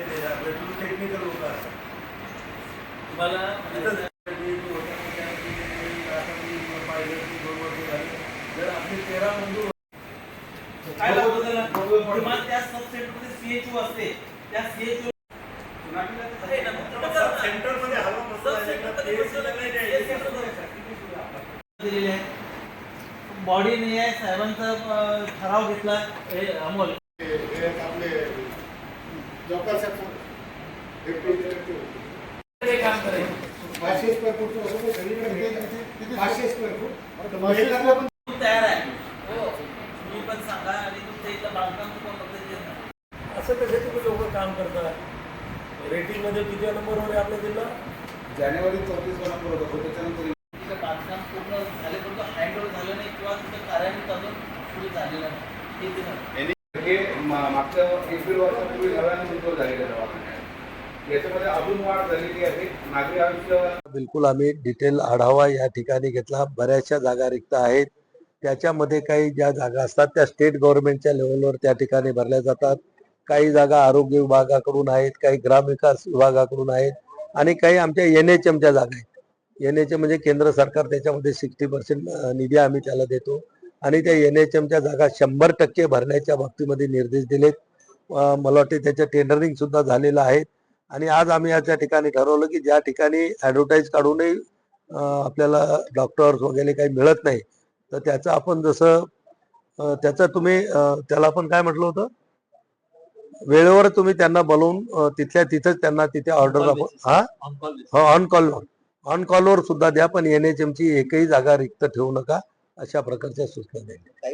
Technical लोक असतात तुम्हाला त्या ठिकाणी आता मी पाहिलं की दोन वर्ष झाले. जर आपली तेरा मंजूर काय लागतं त्याला? किमान त्या सब सेंटरमध्ये सीएचओ असते त्या सीएचओ सेंटरमध्ये हवा आहे. ना, ते सुद्धा नाही द्यायचं. दिलेले आहे बॉडी नाही आहे साहेबांचा ठराव घेतला हे अमोल. हे आपले पाचशे स्क्वेअर फूटचं होतं ते सगळीकडे भेटतं. पाचशे स्क्वेअर फूट महिलांना पण तू तयार आहे. हो तुम्ही पण सांगा आणि तुमच्या इथलं बांधकाम तुम्हाला. असं कसे तुम्ही लोक काम करतात रेटिंगमध्ये किती नंबरवर आहे आपला जिल्हा? जानेवारी चौतीस नंबर होतं त्याच्यानंतर तिथलं बांधकाम पूर्ण झाले परंतु हँडओव्हर झालं नाही किंवा तिथं कार्यान्वित अजून सुरू झालेलं नाही. मागच्या एक दीड वर्षापूर्वी नव्याने मंजूर याच्यामध्ये अजून वाढ झालेली आहे. नागरी आयुष्य बिलकुल आम्ही डिटेल आढावा या ठिकाणी घेतला. बऱ्याचशा जागा रिक्त आहेत. त्याच्यामध्ये काही ज्या जागा असतात त्या स्टेट गव्हर्नमेंटच्या लेवलवर त्या ठिकाणी भरल्या जातात. काही जागा आरोग्य विभागाकडून आहेत काही ग्रामविकास विभागाकडून आहेत आणि काही आमच्या एन एच एमच्या जागा आहेत. एन एच एम म्हणजे केंद्र सरकार त्याच्यामध्ये सिक्स्टी पर्सेंट निधी आम्ही त्याला देतो. आणि त्या एन एच एमच्या जागा शंभर टक्के भरण्याच्या बाबतीमध्ये निर्देश दिलेत. मला वाटते त्याचं टेंडरिंग सुद्धा झालेलं आहे. आणि आज आम्ही या त्या ठिकाणी ठरवलं की ज्या ठिकाणी ऍडव्हर्टाईज काढूनही आपल्याला डॉक्टर्स वगैरे काही मिळत नाही तर त्याचं आपण जसं त्याचं तुम्ही त्याला आपण काय म्हटलं होतं? वेळेवर तुम्ही त्यांना बोलवून तिथल्या तिथंच त्यांना तिथे ऑर्डर आपण हा? हो ऑन कॉलवर ऑन कॉलवर सुद्धा द्या पण एन एच ची एकही जागा रिक्त ठेवू नका. अशा प्रकारच्या सूचना द्या